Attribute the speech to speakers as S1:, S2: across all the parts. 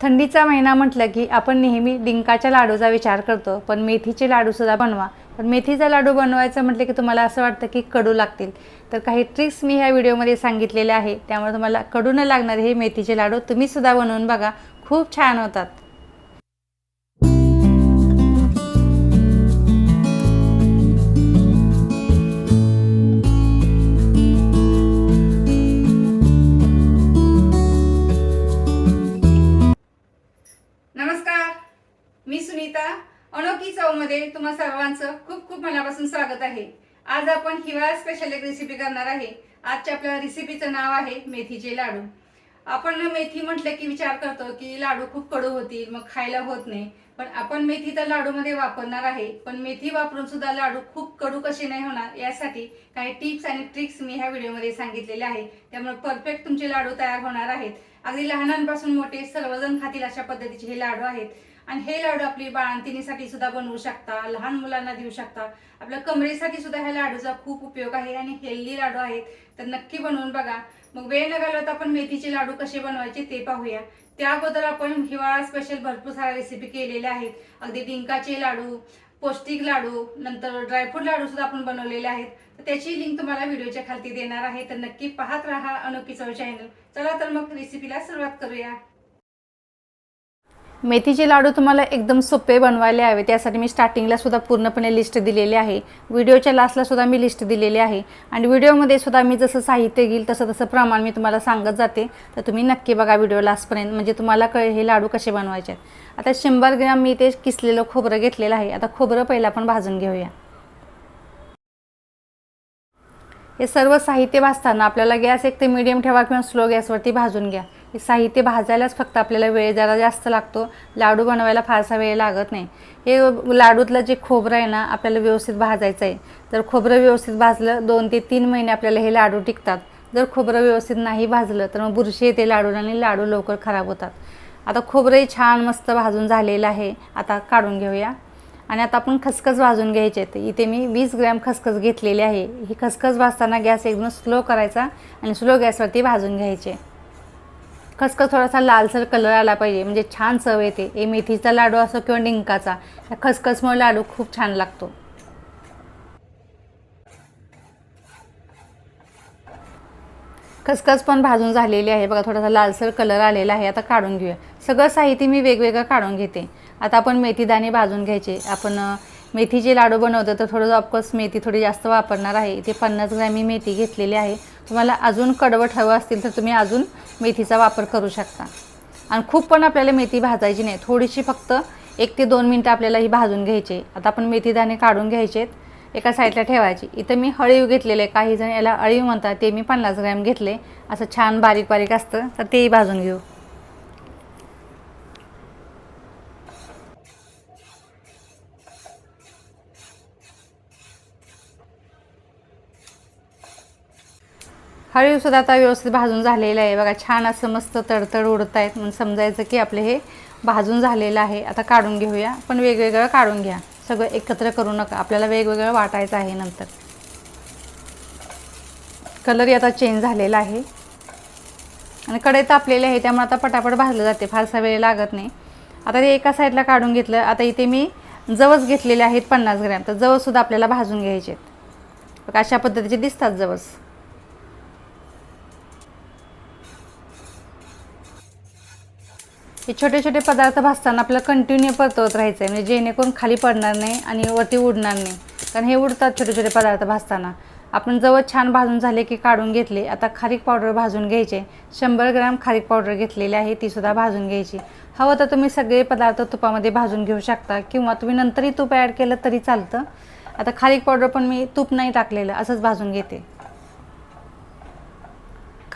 S1: थंडीचा महिना म्हटलं की आपण नेहमी डिंकाच्या लाडूचा विचार करतो पण मेथीचे लाडूसुद्धा बनवा. पण मेथीचा लाडू बनवायचं म्हटलं की तुम्हाला असं वाटतं की कडू लागतील. तर काही ट्रिक्स मी ह्या व्हिडिओमध्ये सांगितलेल्या आहे त्यामुळे तुम्हाला कडू न लागणारे हे मेथीचे लाडू तुम्हीसुद्धा बनवून बघा. खूप छान होतात. मध्ये तुम्हा सर्वांचं खूप खूप मनापासून स्वागत आहे. आज आपण हिवाळा स्पेशल एक रेसिपी करणार आहे. आजच्या आपल्या रेसिपीचं नाव आहे मेथीचे लाडू. आपण मेथी म्हटलं की विचार करतो की लाडू खूप कडू होतील मग खायला होत नाही. पण आपण मेथी तर लाडूमध्ये वापरणार आहे. पण मेथी वापरून सुद्धा लाडू खूप कडू कसे नाही होणार यासाठी काही टिप्स आणि ट्रिक्स मी ह्या व्हिडिओमध्ये सांगितलेल्या आहेत त्यामुळे परफेक्ट तुमचे लाडू तयार होणार आहेत. अगदी लहानांपासून मोठे सर्वजण खातील अशा पद्धतीचे हे लाडू आहेत. आणि हे लाडू आपली बाळंतिणीसाठी सुद्धा बनवू शकता लहान मुलांना देऊ शकता. आपल्या कमरेसाठी सुद्धा ह्या लाडूचा खूप उपयोग आहे आणि हेल्दी लाडू आहेत. तर नक्की बनवून बघा. मग वेळ न घालवता आपण मेथीचे लाडू कसे बनवायचे ते पाहूया. त्या अगोदर आपण हिवाळा स्पेशल भरपूर साऱ्या रेसिपी केलेल्या आहेत. अगदी डिंकाचे लाडू पौष्टिक लाडू नंतर ड्रायफ्रूट लाडू सुद्धा आपण बनवलेले आहेत. तर त्याची लिंक तुम्हाला व्हिडिओच्या खालती देणार आहे. तर नक्की पाहत राहा अनोखी चव चॅनल चला तर मग रेसिपीला सुरुवात करूया. मेथीचे लाडू तुम्हाला एकदम सोपे बनवायला हवे त्यासाठी मी स्टार्टिंगला सुद्धा पूर्णपणे लिस्ट दिलेली आहे. व्हिडिओच्या लास्टला सुद्धा मी लिस्ट दिलेली आहे. आणि व्हिडिओमध्ये सुद्धा मी जसं साहित्य घेईल तसं तसं प्रमाण मी तुम्हाला सांगत जाते. तर तुम्ही नक्की बघा व्हिडिओ लास्टपर्यंत म्हणजे तुम्हाला कळ हे लाडू कसे बनवायचे आहेत. आता शंभर ग्रॅम मी ते किसलेलं खोबरं घेतलेलं आहे. आता खोबरं पहिलं आपण भाजून घेऊया. हे सर्व साहित्य भाजताना आपल्याला गॅस एक ते मीडियम ठेवा किंवा स्लो गॅसवरती भाजून घ्या. हे साहित्य भाजायलाच फक्त आपल्याला वेळ जरा जास्त लागतो. लाडू बनवायला फारसा वेळ लागत नाही. हे लाडूतलं जे खोबरं आहे ना आपल्याला व्यवस्थित भाजायचं आहे. जर खोबरं व्यवस्थित भाजलं दोन ते तीन महिने आपल्याला हे लाडू टिकतात. जर खोबरं व्यवस्थित नाही भाजलं तर मग बुरशी येते लाडू आणि लाडू लवकर खराब होतात. आता खोबरंही छान मस्त भाजून झालेलं आहे. आता काढून घेऊया. आणि आता आपण खसखस भाजून घ्यायचे आहेत. इथे मी वीस ग्रॅम खसखस घेतलेली आहे. ही खसखस भाजताना गॅस एकदम स्लो करायचा आणि स्लो गॅसवरती भाजून घ्यायचे. खसखस थोडासा लालसर कलर आला पाहिजे. म्हणजे छान चव येते. हे मेथीचा लाडू असो किंवा डिंकाचा या खसखसमुळे लाडू खूप छान लागतो. खसखस पण भाजून झालेली आहे. बघा थोडासा लालसर कलर आलेला आहे. आता काढून घेऊया. सगळं साहित्य मी वेगवेगळं काढून घेते. आता आपण मेथीदाणे भाजून घ्यायचे. आपण मेथीचे लाडू बनवतो तर थोडं ऑफकोर्स मेथी थोडी जास्त वापरणार आहे. इथे पन्नास ग्रॅम मी मेथी घेतलेली आहे. तुम्हाला अजून कडवट हवं असतील तर तुम्ही अजून मेथीचा वापर करू शकता. आणि खूप पण आपल्याला मेथी भाजायची नाही. थोडीशी फक्त एक ते दोन मिनटं आपल्याला ही भाजून घ्यायची. आता आपण मेथीदाणे काढून घ्यायचे एका साईडला ठेवायची. इथं मी हळीव घेतलेले काही जण याला अळीव म्हणतात. ते मी पन्नास ग्रॅम घेतले. असं छान बारीक बारीक असतं. तर तेही भाजून घेऊ. हळीवसुद्धा आता व्यवस्थित भाजून झालेलं आहे. बघा छान असं मस्त तडतड उडत आहेत म्हणून समजायचं की आपले हे भाजून झालेलं आहे. आता काढून घेऊया. पण वेगवेगळं काढून घ्या. सगळं एकत्र करू नका. आपल्याला वेगवेगळं वाटायचं आहे नंतर. कलरही आता चेंज झालेला आहे. आणि कढई तापलेली आहे. त्यामुळे आता पटापट भाजलं जाते. फारसा वेळ लागत नाही. आता ते एका साईडला काढून घेतलं. आता इथे मी जवस घेतलेले आहेत पन्नास ग्रॅम. तर जवससुद्धा आपल्याला भाजून घ्यायचे आहेत बघा अशा पद्धतीचे दिसतात जवस. हे छोटे छोटे पदार्थ भाजताना आपल्याला कंटिन्यू परतवत राहायचं आहे म्हणजे जेणेकरून खाली पडणार नाही आणि वरती उडणार नाही. कारण हे उडतात छोटे छोटे पदार्थ भाजताना. आपण जवळ छान भाजून झाले की काढून घेतले आता खारीक पावडर भाजून घ्यायचे. शंभर ग्रॅम खारीक पावडर घेतलेली आहे तीसुद्धा भाजून घ्यायची. हवं तर तुम्ही सगळे पदार्थ तुपामध्ये भाजून घेऊ शकता किंवा तुम्ही नंतरही तूप ॲड केलं तरी चालतं. आता खारीक पावडर पण मी तूप नाही टाकलेलं असंच भाजून घेते.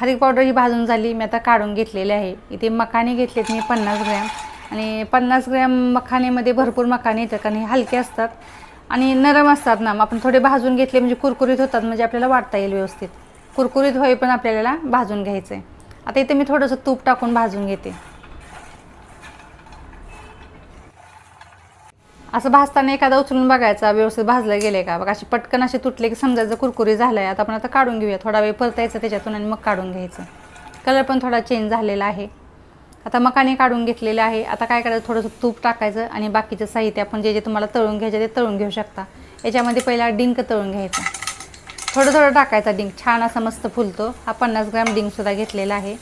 S1: खारीक पावडर ही भाजून झाली मी आता काढून घेतलेली आहे. इथे मखाने घेतलेत मी पन्नास ग्रॅम. आणि पन्नास ग्रॅम मखानेमध्ये भरपूर मखाने येतात कारण हे हलके असतात. आणि नरम असतात ना मग आपण थोडे भाजून घेतले म्हणजे कुरकुरीत होतात म्हणजे आपल्याला वाटता येईल व्यवस्थित. कुरकुरीत होई पण आपल्याला भाजून घ्यायचं आहे आता इथे मी थोडंसं तूप टाकून भाजून घेते. असं भाजताना एखादा उचलून बघायचा व्यवस्थित भाजलं गेले का? बघा अशी पटकन असे तुटले की समजायचं कुरकुरी झालं आहे आता आपण आता काढून घेऊया. थोडा वेळ परतायचं त्याच्यातून आणि मग काढून घ्यायचं. कलर पण थोडा चेंज झालेला आहे. आता मकाने काढून घेतलेले आहे. आता काय करायचं? थोडंसं तूप टाकायचं आणि बाकीचं साहित्य आपण जे जे तुम्हाला तळून घ्यायचं ते तळून घेऊ शकता. याच्यामध्ये पहिला डिंक तळून घ्यायचा. थोडं थोडं टाकायचा डिंक. छान असा मस्त फुलतो. हा पन्नास ग्रॅम डिंकसुद्धा घेतलेला आहे.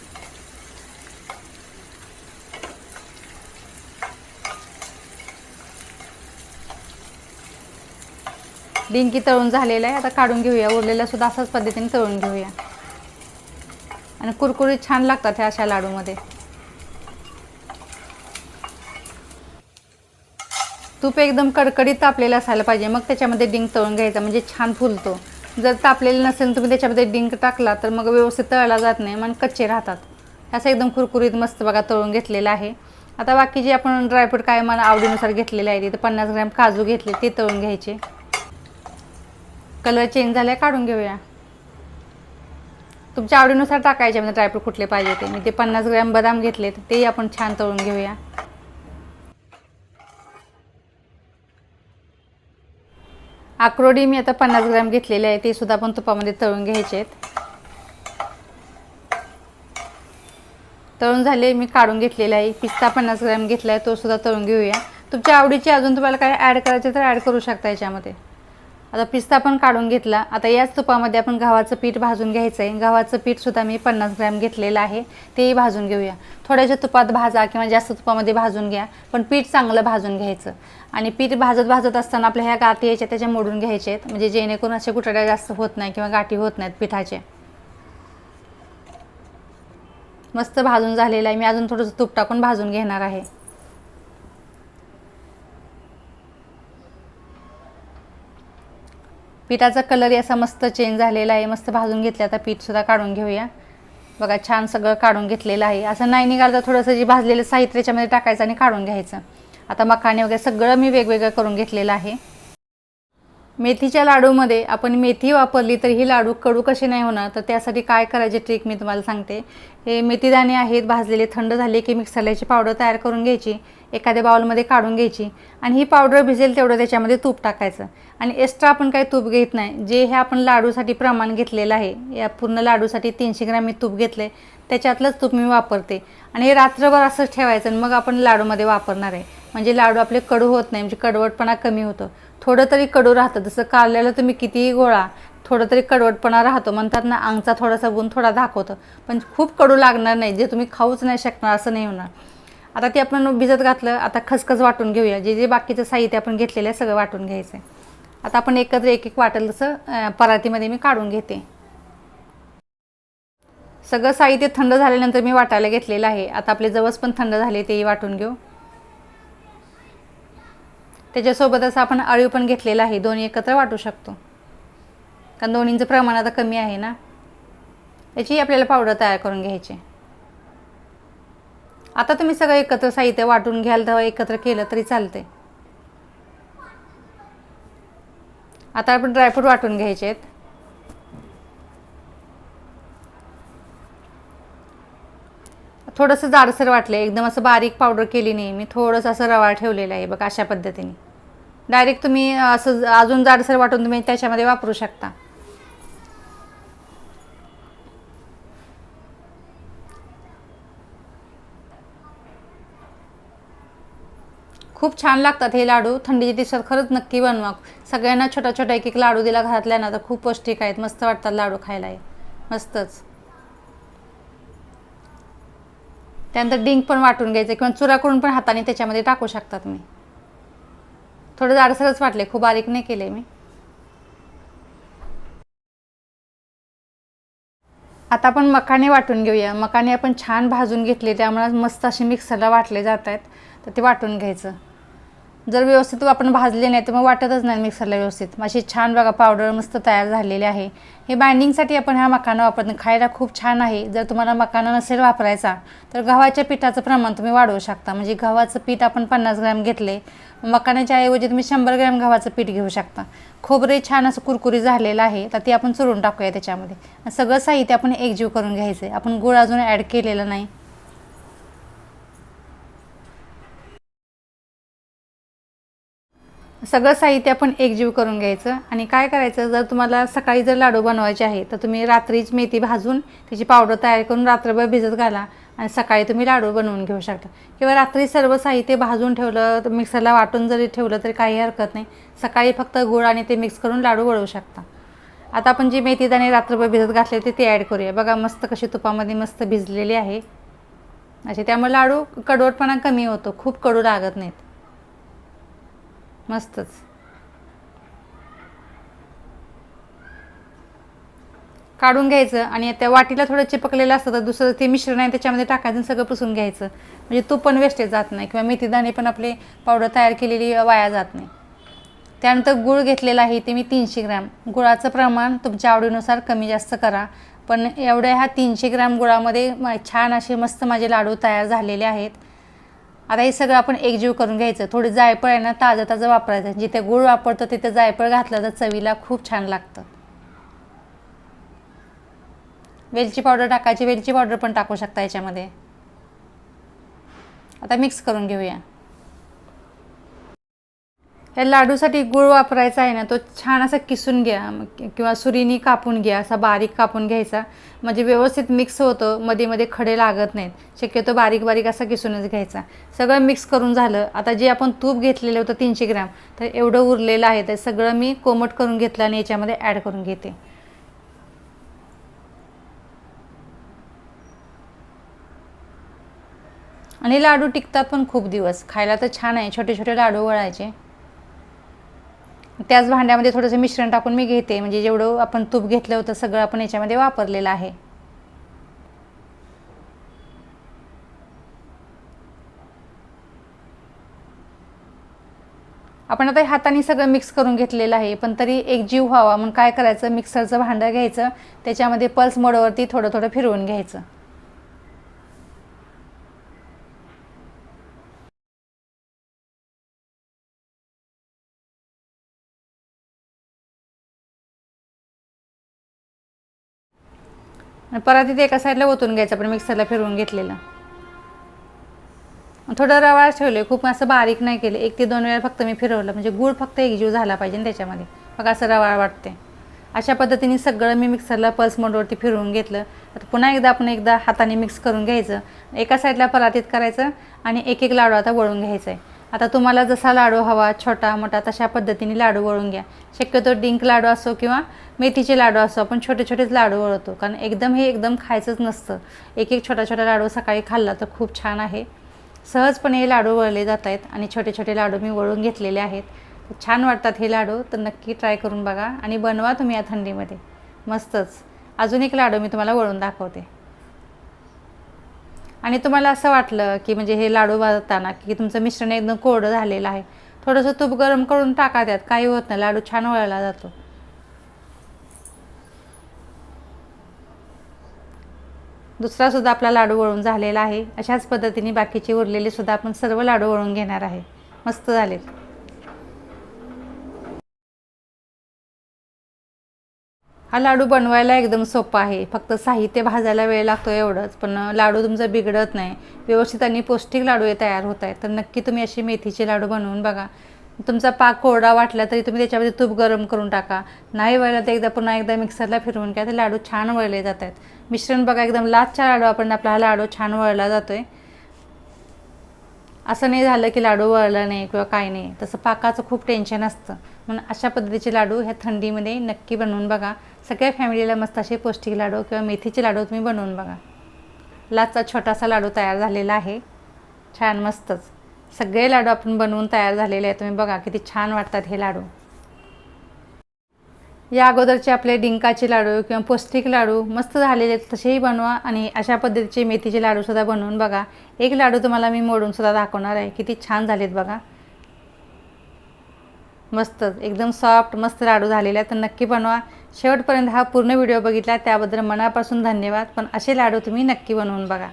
S1: डिंकी तळून झालेलं आहे. आता काढून घेऊया. उरलेला सुद्धा अशाच पद्धतीने तळून घेऊया. आणि कुरकुरीत छान लागतात ह्या अशा लाडूमध्ये. तूप एकदम कडकडीत तापलेलं असायला पाहिजे. मग त्याच्यामध्ये डिंक तळून घ्यायचा. म्हणजे छान फुलतो. जर तापलेलं नसेल तुम्ही त्याच्यामध्ये डिंक टाकला तर मग व्यवस्थित तळला जात नाही. मग कच्चे राहतात. असं एकदम कुरकुरीत मस्त बघा तळून घेतलेलं आहे. आता बाकी जे आपण ड्रायफ्रूट काय मला आवडीनुसार घेतलेले आहे तिथे पन्नास ग्रॅम काजू घेतले ते तळून घ्यायचे. कलर चेंज झाला आहे काढून घेऊया. तुमच्या आवडीनुसार टाकायचे म्हणजे ड्रायफ्रूट कुठले पाहिजे ते. मी ते पन्नास ग्रॅम बदाम घेतलेत तेही आपण छान तळून घेऊया. अक्रोडी मी आता पन्नास ग्रॅम घेतलेले आहे ते सुद्धा आपण तुपामध्ये तळून घ्यायचे आहेत. तळून झाले मी काढून घेतलेले आहे. पिस्ता पन्नास ग्रॅम घेतला आहे तो सुद्धा तळून घेऊया. तुमच्या आवडीचे अजून तुम्हाला काय ॲड करायचे तर ॲड करू शकता याच्यामध्ये. आता पिस्ता पण काढून घेतला. आता याच तुपामध्ये आपण गव्हाचं पीठ भाजून घ्यायचं आहे गव्हाचं पीठसुद्धा मी पन्नास ग्रॅम घेतलेलं आहे. तेही भाजून घेऊया. थोड्याशा तुपात भाजा किंवा जास्त तुपामध्ये भाजून घ्या पण पीठ चांगलं भाजून घ्यायचं. आणि पीठ भाजत भाजत असताना आपल्या ह्या गाठी यायच्या त्याच्या मोडून घ्यायचे आहेत म्हणजे जेणेकरून असे कुठल्या जास्त होत नाही किंवा गाठी होत नाहीत पिठाचे. मस्त भाजून झालेलं आहे. मी अजून थोडंसं तूप टाकून भाजून घेणार आहे. पिठाचा कलर असा मस्त चेंज झालेला आहे. मस्त भाजून घेतले. आता पीठसुद्धा काढून घेऊया. बघा छान सगळं काढून घेतलेलं आहे. असं नाही निघालं तर थोडंसं जे भाजलेलं साहित्य त्याच्यामध्ये टाकायचं आणि काढून घ्यायचं. आता मखाणे वगैरे सगळं मी वेगवेगळं करून घेतलेलं आहे. मेथीच्या लाडूमध्ये आपण मेथी वापरली तर ही लाडू कडू कसे नाही होणार? तर त्यासाठी काय करायचे ट्रिक मी तुम्हाला सांगते. हे मेथीदाणे आहेत भाजलेले थंड झाले की मिक्सरल्याची पावडर तयार करून घ्यायची. एखाद्या बाउलमध्ये काढून घ्यायची आणि ही पावडर भिजेल तेवढं त्याच्यामध्ये तूप टाकायचं. आणि एक्स्ट्रा आपण काही तूप घेत नाही. जे हे आपण लाडूसाठी प्रमाण घेतलेलं आहे या पूर्ण लाडूसाठी तीनशे ग्रॅम मी तूप घेतले त्याच्यातलंच तूप मी वापरते. आणि हे रात्रभर असंच ठेवायचं आणि मग आपण लाडूमध्ये वापरणार आहे. म्हणजे लाडू आपले कडू होत नाही म्हणजे कडवटपणा कमी होतं. थोडं तरी कडू राहतं. जसं कारल्याला तुम्ही कितीही गोळा थोडं तरी कडवटपणा राहतो. म्हणतात ना अंगचा थोडासा गुण थोडा दाखवतं. पण खूप कडू लागणार नाही. जे तुम्ही खाऊच नाही शकणार असं नाही होणार. आता ते आपण भिजत घातलं आता खसखस वाटून घेऊया. जे जे बाकीचं साहित्य आपण घेतलेलं आहे सगळं वाटून घ्यायचं आहे. आता आपण एकत्र एक एक वाटेल तसं परातीमध्ये मी काढून घेते. सगळं साहित्य थंड झाल्यानंतर मी वाटायला घेतलेलं आहे. आता आपले जवस पण थंड झाले तेही वाटून घेऊ. त्याच्यासोबतच आपण अळीव पण घेतलेला आहे. दोन्ही एकत्र वाटू शकतो. कारण दोन्हींचं प्रमाण आता कमी आहे ना. याची आपल्याला पावडर तयार करून घ्यायची आता तुम्ही सगळं एकत्र साहित्य वाटून घ्याल तेव्हा एकत्र केलं तरी चालते आता आपण ड्रायफ्रूट वाटून घ्यायचे आहेत. थोडंसं जाडसर वाटलं एकदम असं बारीक पावडर केली नाही. मी थोडंसं असं रवाळ ठेवलेलं आहे बघा अशा पद्धतीने. डायरेक्ट तुम्ही असं अजून जाडसर वाटून तुम्ही त्याच्यामध्ये वापरू शकता. खूप छान लागतात हे लाडू. थंडीच्या दिवसात खरंच नक्की बनवा. सगळ्यांना छोटा छोटा एक एक लाडू दिला घरातल्या ना तर खूप पौष्टिक आहेत. मस्त वाटतात लाडू खायला. आहे मस्तच. त्यानंतर डिंक पण वाटून घ्यायचं किंवा चुरा करून पण हाताने त्याच्यामध्ये टाकू शकतात मी थोडं जाडसरच वाटले खूप बारीक नाही केले मी. आता आपण मकाने वाटून घेऊया. मकाने आपण छान भाजून घेतले त्यामुळे मस्त असे मिक्सरला वाटले जात आहेत तर ते वाटून घ्यायचं. जर व्यवस्थित आपण भाजले नाही तर मग वाटतच नाही मिक्सरला व्यवस्थित. अशी छान बघा पावडर मस्त तयार झालेली आहे. हे बाइंडिंगसाठी आपण हा मखाना वापरतो. खायला खूप छान आहे. जर तुम्हाला मखाना नसेल वापरायचा तर गव्हाच्या पिठाचं प्रमाण तुम्ही वाढवू शकता. म्हणजे गव्हाचं पीठ आपण पन्नास ग्रॅम घेतले मखाण्याच्या ऐवजी तुम्ही शंभर ग्रॅम गव्हाचं पीठ घेऊ शकता. खोबरे छान असं कुरकुरी झालेलं आहे तर ते आपण चुरून टाकूया त्याच्यामध्ये. सगळं साहित्य आपण एकजीव करून घ्यायचं आहे आपण गुळ अजून ॲड केलेलं नाही. सगळं साहित्य आपण एकजीव करून घ्यायचं आणि काय करायचं जर तुम्हाला सकाळी जर लाडू बनवायचे आहे तर तुम्ही रात्रीच मेथी भाजून त्याची पावडर तयार करून रात्रभर भिजत घाला
S2: आणि सकाळी तुम्ही लाडू बनवून घेऊ शकता. किंवा रात्री सर्व साहित्य भाजून ठेवलं तर मिक्सरला वाटून जरी ठेवलं तरी काही हरकत नाही. सकाळी फक्त गुळ आणि ते मिक्स करून लाडू वळवू शकता. आता आपण जी मेथी दाणे रात्रभर भिजत घातले होते ते ॲड करूया. बघा मस्त कशी तुपामध्ये मस्त भिजलेली आहे. असे त्यामुळे लाडू कडवटपणा कमी होतो. खूप कडू लागत नाहीत. मस्तच. काढून घ्यायचं आणि त्या वाटीला थोडं चिपकलेलं असतं तर दुसरं ते मिश्रण आहे त्याच्यामध्ये टाकायचं सगळं पुसून घ्यायचं. म्हणजे तूप पण वेस्टेज जात नाही किंवा मेथीदाणे पण आपले पावडर तयार केलेली वाया जात नाही. त्यानंतर गूळ घेतलेला आहे ते मी तीनशे ग्रॅम. गुळाचं प्रमाण तुमच्या आवडीनुसार कमी जास्त करा. पण एवढ्या ह्या तीनशे ग्रॅम गुळामध्ये छान असे मस्त माझे लाडू तयार झालेले आहेत. आता हे सगळं आपण एकजीव करून घ्यायचं. थोडी जायफळ आहे ना ताजं ताजं वापरायचं. जिथे गूळ वापरतो तिथे जायफळ घातलं तर चवीला खूप छान लागतं. वेलची पावडर टाकायची. वेलची पावडर पण टाकू शकता याच्यामध्ये. आता मिक्स करून घेऊया. या लाडूसाठी गुळ वापरायचा आहे ना तो छान असा किसून घ्या किंवा सुरीनी कापून घ्या असा बारीक कापून घ्यायचा. म्हणजे व्यवस्थित मिक्स होतं मध्ये मध्ये खडे लागत नाहीत. शक्यतो बारीक बारीक असा किसूनच घ्यायचा. सगळं मिक्स करून झालं. आता जे आपण तूप घेतलेलं होतं तीनशे ग्रॅम तर एवढं उरलेलं आहे ते सगळं मी कोमट करून घेतलं आणि याच्यामध्ये ॲड करून घेते. आणि लाडू टिकतात पण खूप दिवस. खायला तर छान आहे. छोटे छोटे लाडू वळायचे. त्याच भांड्यामध्ये थोडंसं मिश्रण टाकून मी घेते. म्हणजे जेवढं आपण तूप घेतलं होतं सगळं आपण याच्यामध्ये वापरलेलं आहे. आपण आता हाताने सगळं मिक्स करून घेतलेलं आहे पण तरी एक जीव व्हावा. म्हणून काय करायचं? मिक्सरचं भांडं घ्यायचं. त्याच्यामध्ये पल्स मोडवरती थोडं थोडं फिरवून घ्यायचं. आणि परत इथे एका साईडला ओतून घ्यायचं आपण मिक्सरला फिरवून घेतलेलं. थोडं रवा ठेवले खूप असं बारीक नाही केलं. एक ते दोन वेळा फक्त मी फिरवलं. म्हणजे गूळ फक्त एकजीव झाला पाहिजे त्याच्यामध्ये. मग असं रवा वाटते अशा पद्धतीने सगळं मी मिक्सरला पल्स मोडवरती फिरवून घेतलं. आता पुन्हा एकदा आपण एकदा हाताने मिक्स करून घ्यायचं. एका साईडला परातीत करायचं आणि एक एक लाडू आता वळून घ्यायचं आहे आता तुम्हाला जसा लाडू हवा छोटा मोठा तशा पद्धतीने लाडू वळून घ्या. शक्यतो डिंक लाडू असो किंवा मेथीचे लाडू असो आपण छोटे छोटेच लाडू वळवतो कारण एकदम हे एकदम खायचंच नसतं. एक एक छोटा छोटा लाडू सकाळी खाल्ला तर खूप छान आहे. सहजपणे हे लाडू वळले जात आहेत आणि छोटे छोटे लाडू मी वळून घेतलेले आहेत. छान वाटतात हे लाडू तर नक्की ट्राय करून बघा आणि बनवा तुम्ही या थंडीमध्ये. मस्तच. अजून एक लाडू मी तुम्हाला वळून दाखवते. आणि तुम्हाला असं वाटलं की म्हणजे हे लाडू वाजताना की तुमचं मिश्रण एकदम कोरडं झालेलं आहे. थोडंसं तूप गरम करून टाका त्यात काही होत नाही लाडू छान वळला जातो. दुसरा सुद्धा आपला लाडू वळून झालेला आहे. अशाच पद्धतीने बाकीचे उरलेले सुद्धा आपण सर्व लाडू वळून घेणार आहे. मस्त झालेत. हा लाडू बनवायला एकदम सोपा आहे. फक्त साहित्य भाजायला वेळ लागतो एवढंच. पण लाडू तुमचा बिघडत नाही. व्यवस्थित आणि पौष्टिक लाडू हे तयार होत आहेत. तर नक्की तुम्ही अशी मेथीचे लाडू बनवून बघा. तुमचा पाक कोरडा वाटला तरी तुम्ही त्याच्यामध्ये तूप गरम करून टाका. नाही वळलं तर एकदा पुन्हा एकदा मिक्सरला फिरवून घ्या. ते लाडू छान वळले जात आहेत मिश्रण बघा एकदम लाचचा लाडू आपण आपला हा लाडू छान वळला जातो आहे असं नाही झालं की लाडू वळला नाही किंवा काय नाही. तसं पाकाचं खूप टेन्शन असतं. म्हणून अशा पद्धतीचे लाडू ह्या थंडीमध्ये नक्की बनवून बघा. सगळ्या फॅमिलीला मस्त असे पौष्टिक लाडू किंवा मेथीचे लाडू तुम्ही बनवून बघा. लाचचा छोटासा लाडू तयार झालेला आहे. छान मस्तच. सगळे लाडू आपण बनवून तयार झालेले आहेत. तुम्ही बघा किती छान वाटतात हे लाडू. या अगोदरचे आपले डिंकाचे लाडू किंवा पौष्टिक लाडू मस्त झालेले आहेत तसेही बनवा आणि अशा पद्धतीचे मेथीचे लाडूसुद्धा बनवून बघा. एक लाडू तुम्हाला मी मोडूनसुद्धा दाखवणार आहे. किती छान झालेत बघा. मस्तच एकदम सॉफ्ट मस्त लाडू झालेले आहेत. तर नक्की बनवा. शेवटपर्यंत हा पूर्ण व्हिडिओ बघितला त्याबद्दल मनापासून धन्यवाद. पण असे लाडू तुम्ही नक्की बनवून बघा.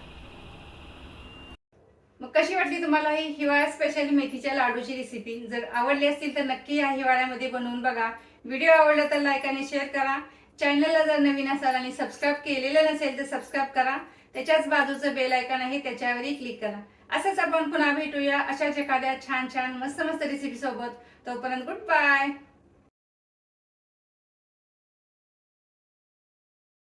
S1: मग कशी वाटली तुम्हाला ही हिवाळ्या स्पेशल मेथीच्या लाडूची रेसिपी जर आवडली असतील तर नक्की या हिवाळ्यामध्ये बनवून बघा. व्हिडिओ आवडला तर लाईक आणि शेअर करा. चॅनलला जर नवीन असाल आणि सबस्क्राईब केलेलं नसेल तर सबस्क्राईब करा. त्याच्याच बाजूचं बेल आयकॉन आहे त्याच्यावरही क्लिक करा. असंच आपण पुन्हा भेटूया अशाच एखाद्या छान छान मस्त मस्त रेसिपी सोबत. तोपर्यंत गुड बाय